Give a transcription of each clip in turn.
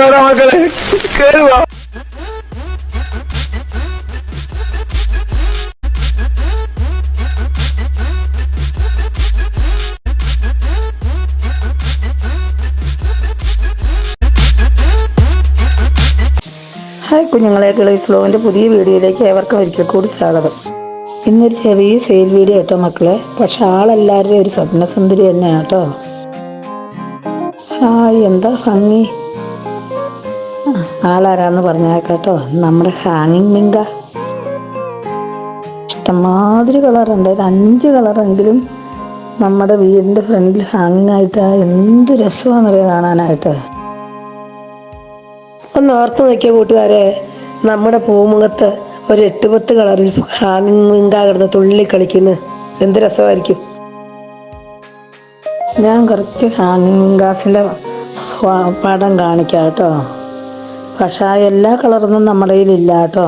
വാടാ മക്കളെ. വാ. ഹായ് കുഞ്ഞുങ്ങളെ കിളി സ്ലോവിന്റെ പുതിയ വീഡിയോയിലേക്ക് ഏവർക്കും ഒരിക്കൽ കൂടി സ്വാഗതം. ഇന്നൊരു ചെറിയ സെയിൽ വീഡിയോ കേട്ടോ മക്കളെ. പക്ഷെ ആളെല്ലാവരുടെയും ഒരു സ്വപ്നസുന്ദരി തന്നെയാണ് കേട്ടോ. ഹായ് എന്താ ഭംഗി? ആ, ആളാരാന്ന് പറഞ്ഞാൽ കേട്ടോ നമ്മുടെ ഹാങ്ങിങ് മിങ്ക. ഇഷ്ടമാതിരി കളറുണ്ട്. ഒരു അഞ്ച് കളറെങ്കിലും നമ്മുടെ വീടിന്റെ ഫ്രണ്ടിൽ ഹാങ്ങിങ് ആയിട്ട് എന്ത് രസമാണെന്നറിയാം കാണാനായിട്ട്. ഒന്ന് ഓർത്ത് നോക്കിയ കൂട്ടുകാരെ. നമ്മുടെ പൂമുഖത്ത് ഒരു എട്ട് പത്ത് കളറിൽ ഹാങ്ങിങ് മിങ്ക കിടന്ന് തുള്ളി കളിക്കുന്നു എന്ത് രസമായിരിക്കും? ഞാൻ കുറച്ച് ഹാങ്ങിങ് വിങ്കാസിന്റെ പടം കാണിക്കാം കേട്ടോ. പക്ഷെ ആ എല്ലാ കളറൊന്നും നമ്മുടെ കയ്യിലില്ല കേട്ടോ.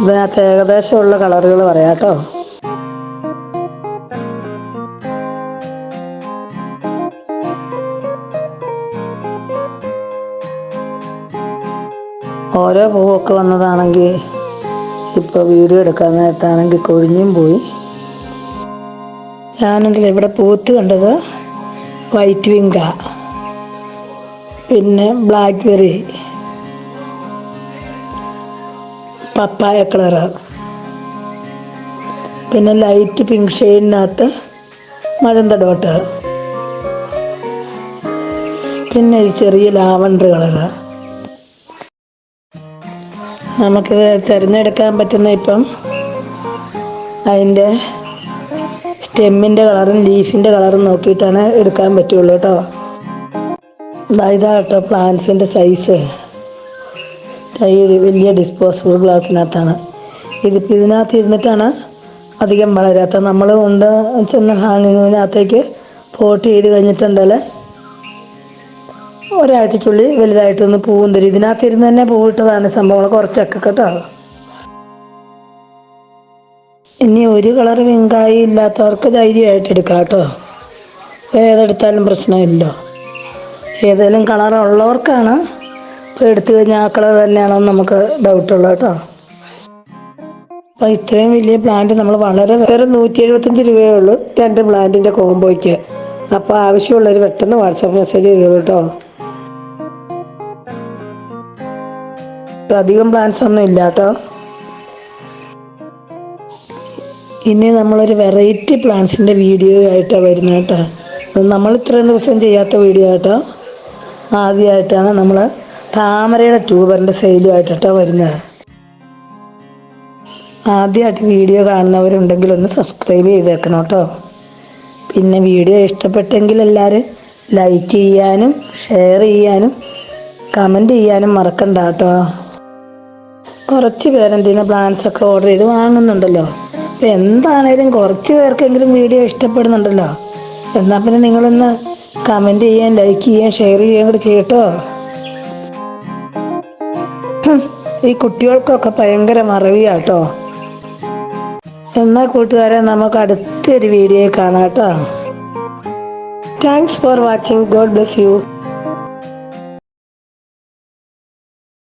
ഇതിനകത്ത് ഏകദേശമുള്ള കളറുകൾ പറയാം കേട്ടോ. ഓരോ പൂവൊക്കെ വന്നതാണെങ്കിൽ ഇപ്പോൾ വീഡിയോ എടുക്കാൻ നേരത്താണെങ്കിൽ കൊഴിഞ്ഞും പോയി. ഞാനുണ്ടല്ലോ ഇവിടെ പൂത്ത് കണ്ടത് വൈറ്റ് വിങ്ക പിന്നെ ബ്ലാക്ക് ബെറി പപ്പായ കളറ് പിന്നെ ലൈറ്റ് പിങ്ക് ഷെയ്ഡിനകത്ത് മജന്ത ഡോട്ട് പിന്നെ ഒരു ചെറിയ ലാവണ്ടർ കളറ് നമുക്കിത് തിരഞ്ഞെടുക്കാൻ പറ്റുന്ന ഇപ്പം അതിന്റെ സ്റ്റെമ്മിന്റെ കളറും ലീഫിന്റെ കളറും നോക്കിയിട്ടാണ് എടുക്കാൻ പറ്റുള്ളൂ കേട്ടോ. ഇതാ കേട്ടോ പ്ലാന്റ്സിന്റെ സൈസ് ഒരു വലിയ ഡിസ്പോസിബിൾ ഗ്ലാസ്സിനകത്താണ് ഇതിപ്പോൾ ഇതിനകത്ത് ഇരുന്നിട്ടാണ് അധികം വളരാത്ത നമ്മൾ കൊണ്ട് ചെന്ന് ഹാങ്ങിങ്ങിനകത്തേക്ക് പോട്ട് ചെയ്ത് കഴിഞ്ഞിട്ടുണ്ടല്ലേ? ഒരാഴ്ചക്കുള്ളിൽ വലുതായിട്ട് നിന്ന് പൂവും തരും. ഇതിനകത്ത് ഇരുന്ന് തന്നെ പൂവിട്ടതാണ് സംഭവങ്ങൾ കുറച്ചൊക്കെ കേട്ടോ. ഇനി ഒരു കളർ വെങ്കായി ഇല്ലാത്തവർക്ക് ധൈര്യമായിട്ട് എടുക്കാം കേട്ടോ. ഏതെടുത്താലും പ്രശ്നമില്ല. ഏതെങ്കിലും കളർ ഉള്ളവർക്കാണ് ഇപ്പോൾ എടുത്തു കഴിഞ്ഞാൽ ആ കളർ തന്നെയാണോ നമുക്ക് ഡൗട്ടുള്ളൂ കേട്ടോ. അപ്പോൾ ഇത്രയും വലിയ പ്ലാന്റ് നമ്മൾ വളരെ വേറെ നൂറ്റി എഴുപത്തഞ്ച് രൂപയേ ഉള്ളൂ രണ്ട് പ്ലാന്റിന്റെ കോംബോയ്ക്ക് അപ്പോൾ ആവശ്യമുള്ളവർ പെട്ടെന്ന് വാട്സാപ്പ് മെസ്സേജ് ചെയ്തോളൂ കേട്ടോ. അധികം പ്ലാൻസ് ഒന്നും ഇല്ല കേട്ടോ. ഇനി നമ്മളൊരു വെറൈറ്റി പ്ലാന്റ്സിന്റെ വീഡിയോ ആയിട്ടാണ് വരുന്നത് കേട്ടോ. നമ്മൾ ഇത്രയും ദിവസം ചെയ്യാത്ത വീഡിയോ കേട്ടോ ആദ്യമായിട്ടാണ് നമ്മൾ താമരയുടെ ട്യൂബറിന്റെ ആയിട്ടാണ് വരുന്നത്. ആദ്യമായിട്ട് വീഡിയോ കാണുന്നവരുണ്ടെങ്കിൽ ഒന്ന് സബ്സ്ക്രൈബ് ചെയ്തേക്കണം കേട്ടോ. പിന്നെ വീഡിയോ ഇഷ്ടപ്പെട്ടെങ്കിൽ എല്ലാവരും ലൈക്ക് ചെയ്യാനും ഷെയർ ചെയ്യാനും കമന്റ് ചെയ്യാനും മറക്കണ്ട കേട്ടോ. കുറച്ച് പേരെന്തിനാ പ്ലാൻസ് ഒക്കെ ഓർഡർ ചെയ്ത് വാങ്ങുന്നുണ്ടല്ലോ. അപ്പം എന്താണേലും കുറച്ച് പേർക്കെങ്കിലും വീഡിയോ ഇഷ്ടപ്പെടുന്നുണ്ടല്ലോ. എന്നാ പിന്നെ നിങ്ങളൊന്ന് കമന്റ് ചെയ്യാൻ ലൈക്ക് ചെയ്യാൻ ഷെയർ ചെയ്യാൻ കൂടി ചെയ്യട്ടോ. ഈ കുട്ടികൾക്കൊക്കെ ഭയങ്കര മറവിയാട്ടോ. എന്നാൽ കൂട്ടുകാരെ നമുക്ക് അടുത്തൊരു വീഡിയോ കാണാം കേട്ടോ. Thanks for watching God bless you